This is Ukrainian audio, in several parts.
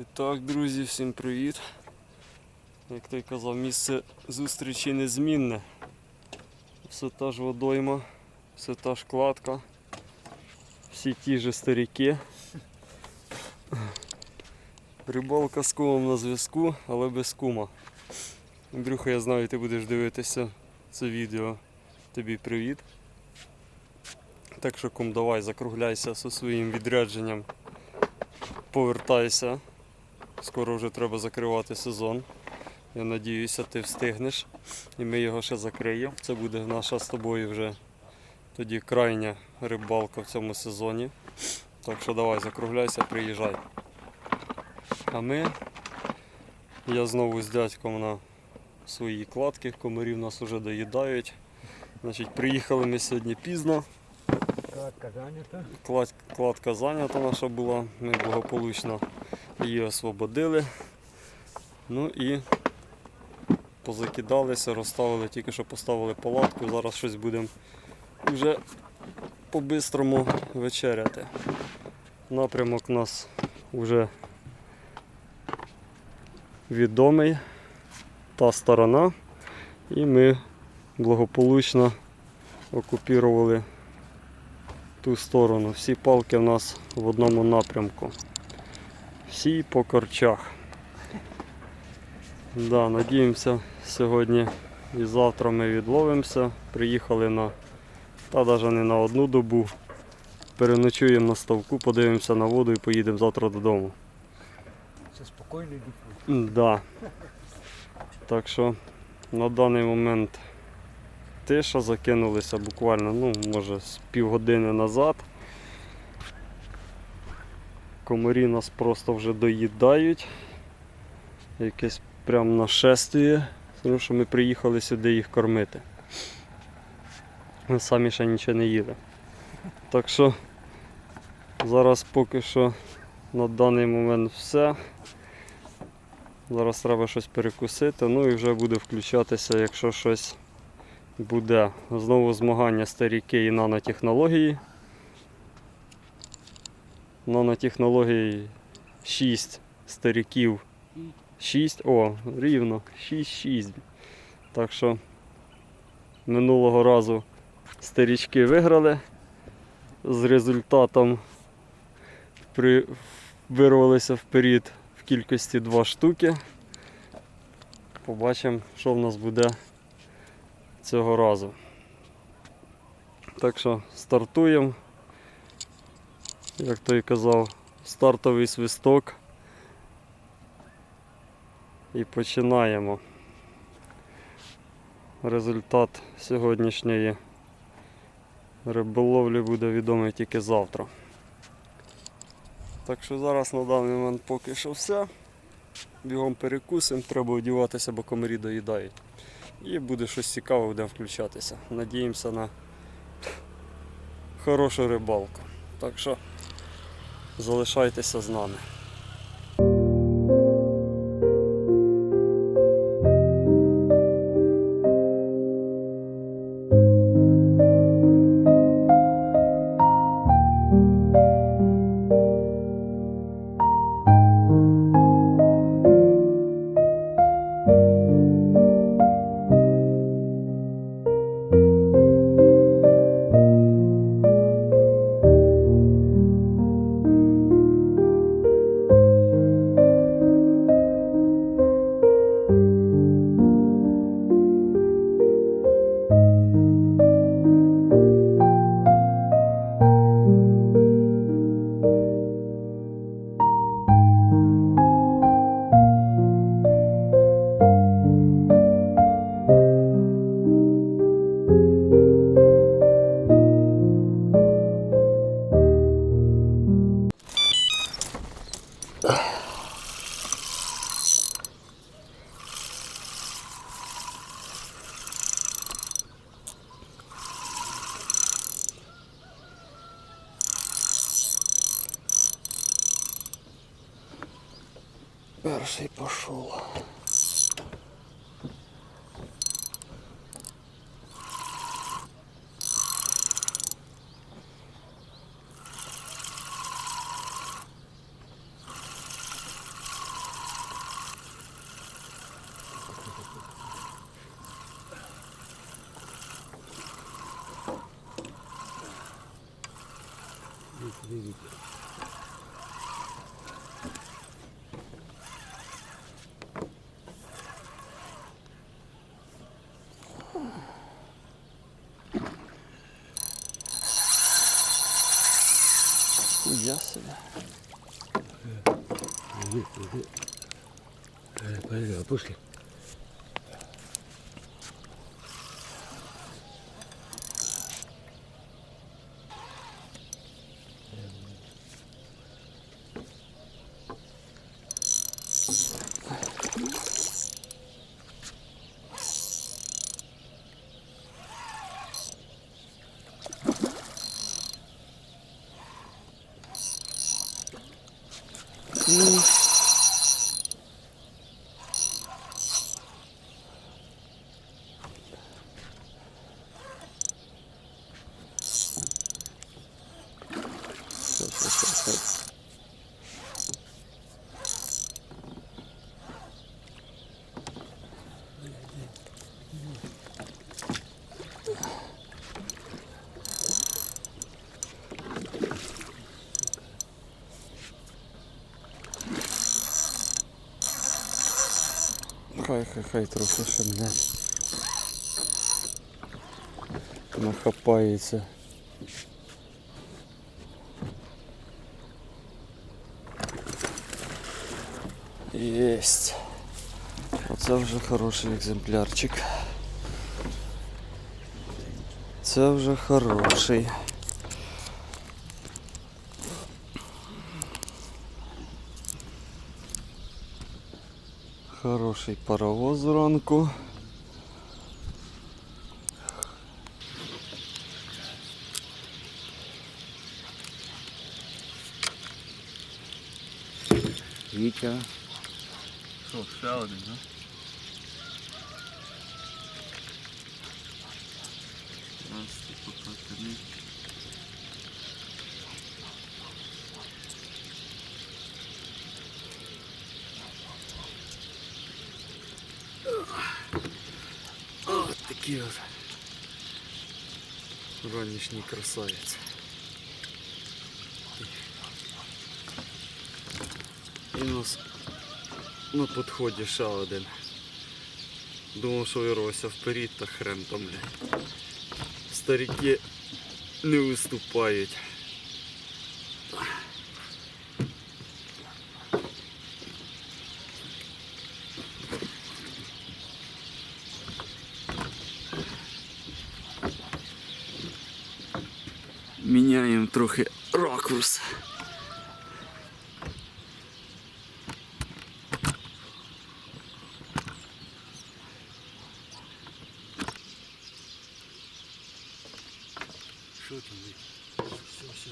І так, друзі, всім привіт. Як той казав, місце зустрічі незмінне. Все та ж водойма, все та ж кладка, всі ті ж старіки. Рибалка з кумом на зв'язку, але без кума. Андрюха, я знаю, ти будеш дивитися це відео. Тобі привіт. Так що кум, давай закругляйся зі своїм відрядженням. Повертайся. Скоро вже треба закривати сезон. Я надіюся, ти встигнеш. І ми його ще закриємо. Це буде наша з тобою вже тоді крайня рибалка в цьому сезоні. Так що давай закругляйся, приїжджай. А ми, я знову з дядьком на свої кладки, комарів нас вже доїдають. Значить, приїхали ми сьогодні пізно. Кладка зайнята. Клад- Кладка зайнята наша була, ми благополучно її освободили. Ну і позакидалися, розставили, тільки що поставили палатку, зараз щось будемо вже по-бистрому вечеряти. Напрямок у нас вже відомий, та сторона, і ми благополучно окупірували ту сторону. Всі палки в нас в одному напрямку. Всі по корчах. Да, надіємося, сьогодні і завтра ми відловимося. Приїхали на, та навіть не на одну добу. Переночуємо на ставку, подивимося на воду і поїдемо завтра додому. Це спокійний дефолт. Да. Так що на даний момент тиша закинулися буквально, ну, може, з півгодини назад. Комарі нас просто вже доїдають. Якесь прям нашествіє, тому що ми приїхали сюди їх кормити. Ми самі ще нічого не їли. Так що зараз поки що на даний момент все. Зараз треба щось перекусити, ну і вже буде включатися, якщо щось буде. Знову змагання старіки і нанотехнології. Нанотехнології 6 старіків. 6, о, рівно, 6-6. Так що минулого разу старічки виграли з результатом при... вирвалися вперед в кількості 2 штуки. Побачимо, що в нас буде цього разу. Так що стартуємо. Як той казав, стартовий свисток. І починаємо. Результат сьогоднішньої риболовлі буде відомий тільки завтра. Так що зараз на даний момент поки що все. Бігом перекусимо, треба одіватися, бо комарі доїдають. І буде щось цікаве, будемо включатися. Надіємося на хорошу рибалку. Так що залишайтеся з нами. Перший пішов. Хуя себе. Иди, 嗯。Хай, хай, хай трохи ще мене нахапається. Єсть. Оце вже хороший екземплярчик. Це вже хороший. Хороший паровоз зранку. Витя. Що, ще один, да? Ось такий от ранішній красавець. І у нас на підході ще один. Думав, що вирвався вперед, та хрен там, блядь. Старики не виступають. Міняємо трохи ракурс. Що там? Все, все.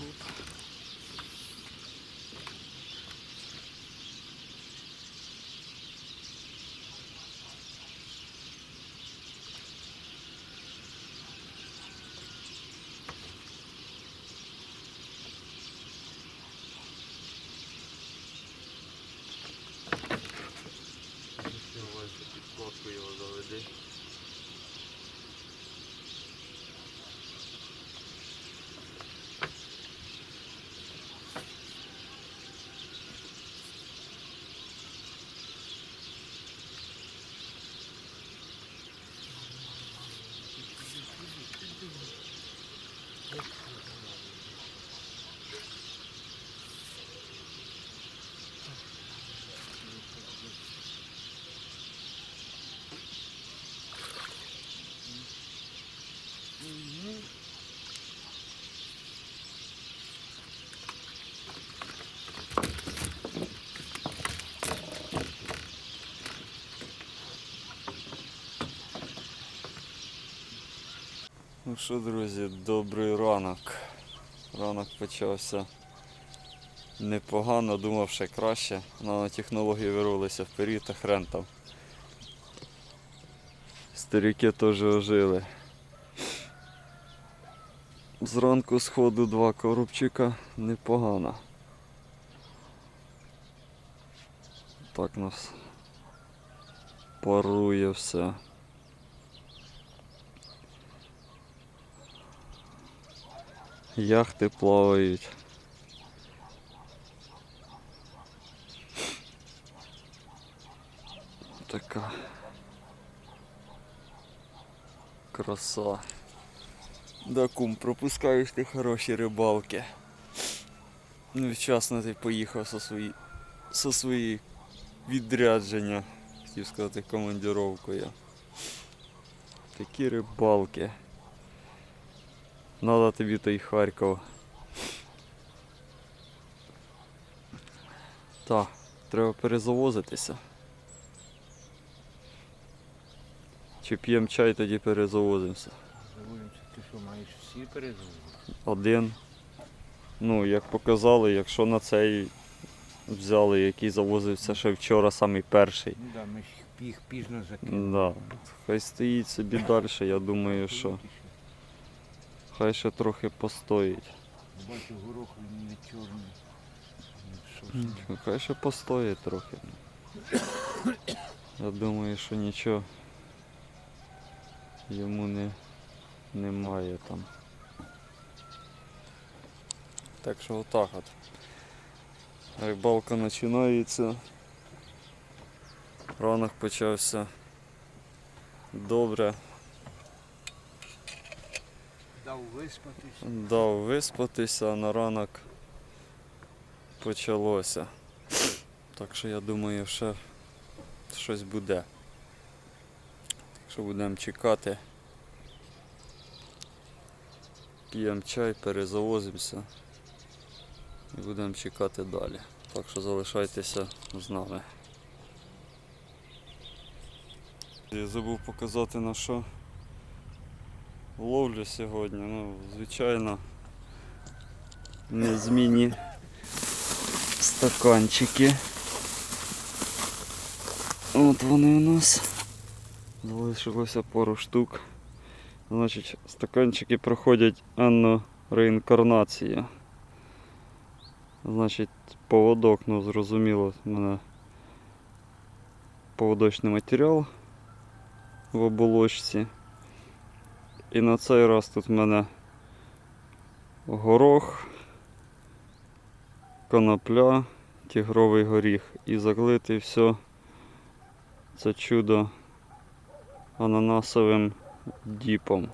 Оп. Давай підкладку його заведи. Ну що, друзі, добрий ранок. Ранок почався непогано, думав ще краще. Нанотехнології вирвалися вперед, та хрен там. Старіки теж ожили. Зранку сходу два коробчика непогано. Так нас парує все. Яхти плавають. Така краса. Да, кум, пропускаєш ти хороші рибалки. Ну, вчасно ти поїхав со свої, со свої відрядження, хотів сказати, командировкою. Такі рибалки. Надо тобі той Харків. Так, треба перезавозитися. Чи п'ємо чай, тоді перезавозимося. Ти що, маєш всі перезаводи? Один. Ну, як показали, якщо на цей взяли, який завозився ще вчора, самий перший. Ну да, ми ж їх пізно закинули. Да. Хай стоїть собі далі, я думаю, що хай ще трохи постоїть. Бачу, горох він не чорний. Ну? Нічого, Хай ще постоїть трохи. Я думаю, що нічого йому не, немає там. Так що отак от. Рибалка починається. Ранок почався добре. Дав виспатись. Дав виспатися, на ранок почалося. Так що я думаю, ще щось буде. Так що будемо чекати. П'ємо чай, перезавозимося і будемо чекати далі. Так що залишайтеся з нами. Я забув показати на що ловлю сьогодні. Ну, звичайно, незмінні стаканчики. От вони у нас. Залишилося пару штук. Значить, стаканчики проходять анну реінкарнацію. Значить, поводок, ну зрозуміло, в мене поводочний матеріал в оболочці. І на цей раз тут в мене горох, конопля, тігровий горіх і заклити все це чудо ананасовим діпом,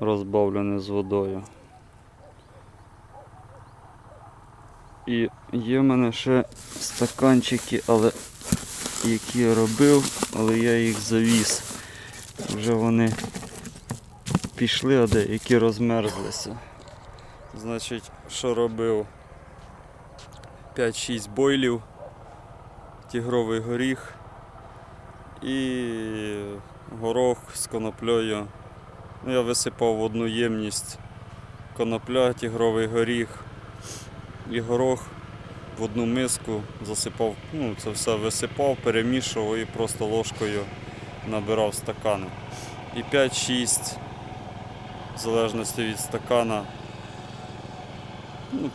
розбавлене з водою. І є в мене ще стаканчики, але які я робив, але я їх завіз. Вже вони пішли, а деякі розмерзлися. Значить, що робив? 5-6 бойлів, тігровий горіх і горох з коноплею. Ну, я висипав в одну ємність конопля, тігровий горіх і горох в одну миску засипав, ну це все висипав, перемішував і просто ложкою набирав стакани. І 5-6, в залежності від стакана. Ну,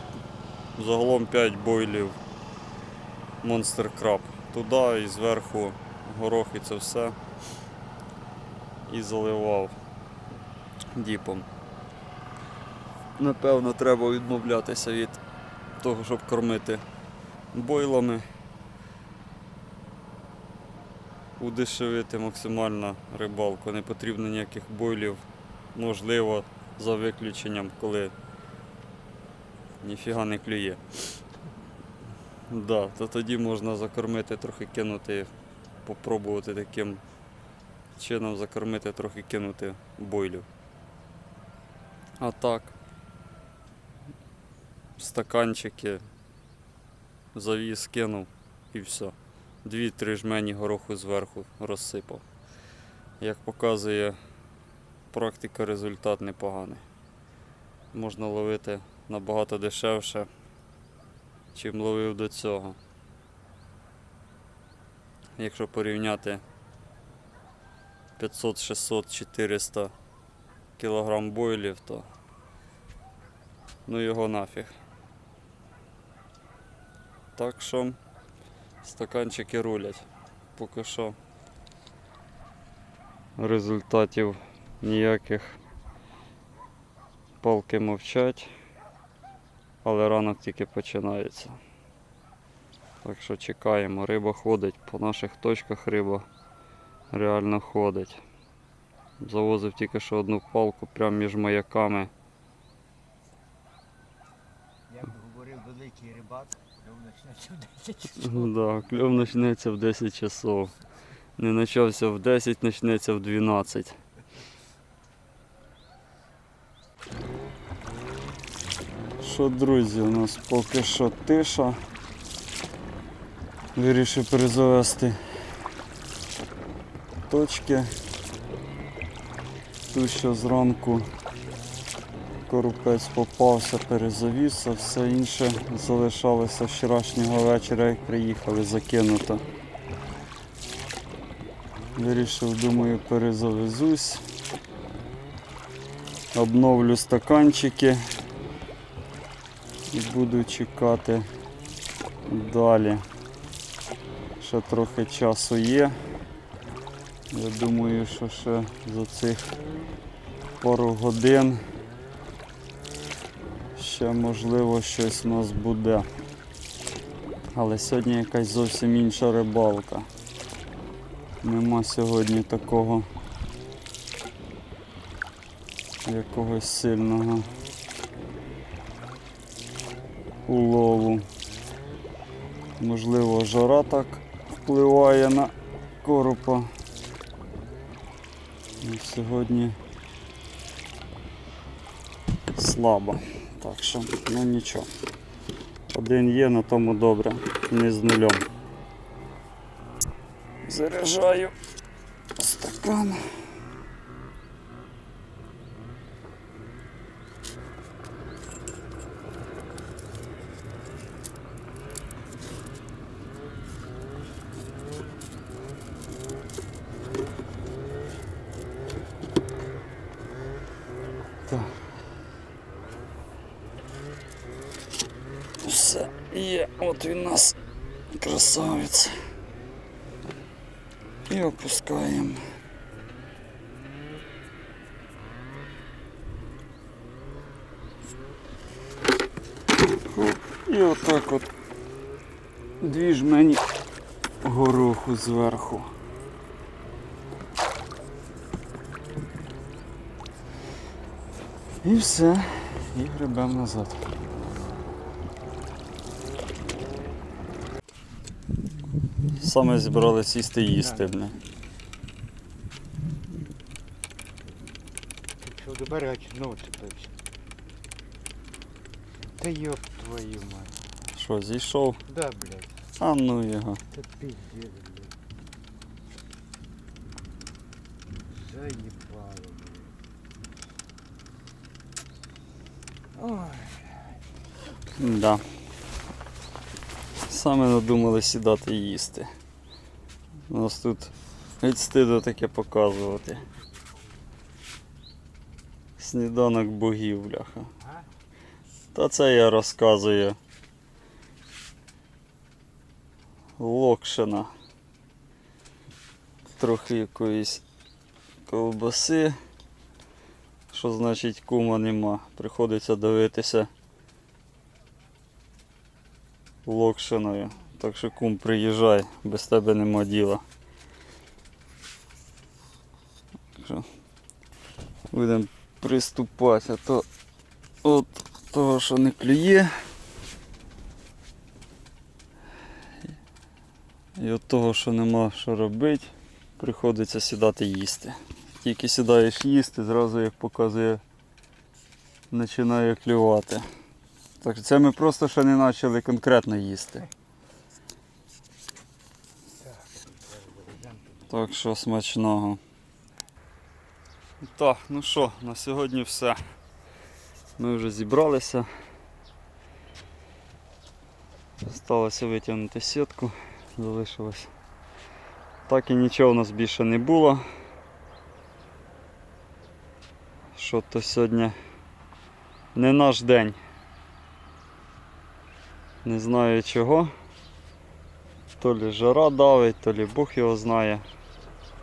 загалом 5 бойлів Monster Crab. Туди і зверху горох і це все. І заливав діпом. Напевно, треба відмовлятися від того, щоб кормити бойлами. Удешевити максимально рибалку. Не потрібно ніяких бойлів. Можливо, за виключенням, коли ніфіга не клює. Да, то тоді можна закормити, трохи кинути, попробувати таким чином закормити, трохи кинути бойлів. А так, стаканчики, завіз, кинув і все. Дві-три жмені гороху зверху розсипав. Як показує практика, результат непоганий. Можна ловити набагато дешевше, чим ловив до цього. Якщо порівняти 500, 600, 400 кілограм бойлів, то ну його нафіг. Так що стаканчики рулять. Поки що результатів ніяких Палки мовчать, але ранок тільки починається. Так що чекаємо, риба ходить, по наших точках риба реально ходить. Завозив тільки що одну палку прямо між маяками. Як говорив великий рибак, кльов почнеться в 10 часов. Да, кльов почнеться в 10 часов. Не почався в 10, почнеться в 12. Що, друзі, у нас поки що тиша. Вирішив перезавести точки. Тут що зранку коропець попався, перезавіз, а все інше залишалося вчорашнього вечора, як приїхали, закинуто. Вирішив, думаю, перезавезусь. Обновлю стаканчики і буду чекати далі. Ще трохи часу є. Я думаю, що ще за цих пару годин ще можливо щось у нас буде. Але сьогодні якась зовсім інша рибалка. Нема сьогодні такого якогось сильного улову. Можливо, жара так впливає на коропа. Ну, Сьогодні слабо. Так що, ну нічого. Один є, на тому добре. Не з нульом. Заряджаю стакан. Так. Все є, от у нас красавець. І опускаємо. І отак от дві жмені гороху зверху. І все, і гребемо назад. Саме зібрали сісти їсти. Бля. До берега чи знову цепився. Та йоп твою мать. Що, зійшов? Да, блядь. А ну його. Це пиздец, блядь. Заїбало, блядь. Ой. Да. Саме надумали сідати і їсти. У нас тут від стиду таке показувати. Сніданок богів, бляха. Та це я розказую. Локшина. Трохи якоїсь ковбаси. Що значить кума нема. Приходиться дивитися локшиною. Так що кум приїжджай, без тебе нема діла. Так що Будемо приступати, а то от того, що не клює. І от того, що нема що робити, приходиться сідати їсти. Тільки сідаєш їсти, зразу як показує, починає клювати. Так що це ми просто ще не почали конкретно їсти. Так що смачного. Так, ну що, на сьогодні все. Ми вже зібралися. Сталося витягнути сітку, залишилось. Так і нічого у нас більше не було. Що то сьогодні не наш день. Не знаю чого. То лі жара давить, то лі Бог його знає.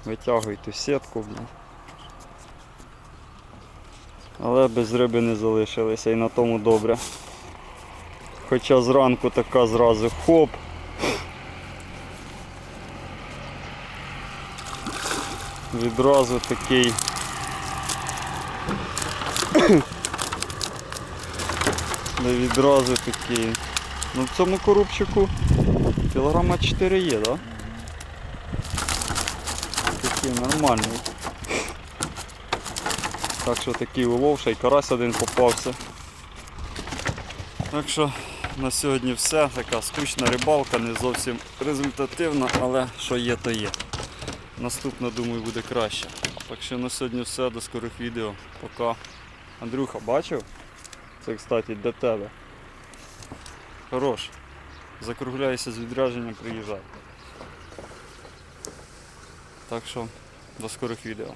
Витягуй ту сітку. Але без риби не залишилися і на тому добре. Хоча зранку така зразу хоп. Відразу такий. Не відразу такий. Ну в цьому коробчику кілограма 4 є, так? Да? Такий нормальний. Так що такий улов, ще й карась один попався. Так що на сьогодні все. Така скучна рибалка, не зовсім результативна, але що є, то є. Наступна, думаю, буде краще. Так що на сьогодні все, до скорих відео. Пока. Андрюха, бачив? Це, кстати, для тебе. Хорош. Закругляйся з відрядженням, приїжджай. Так що до скорих відео.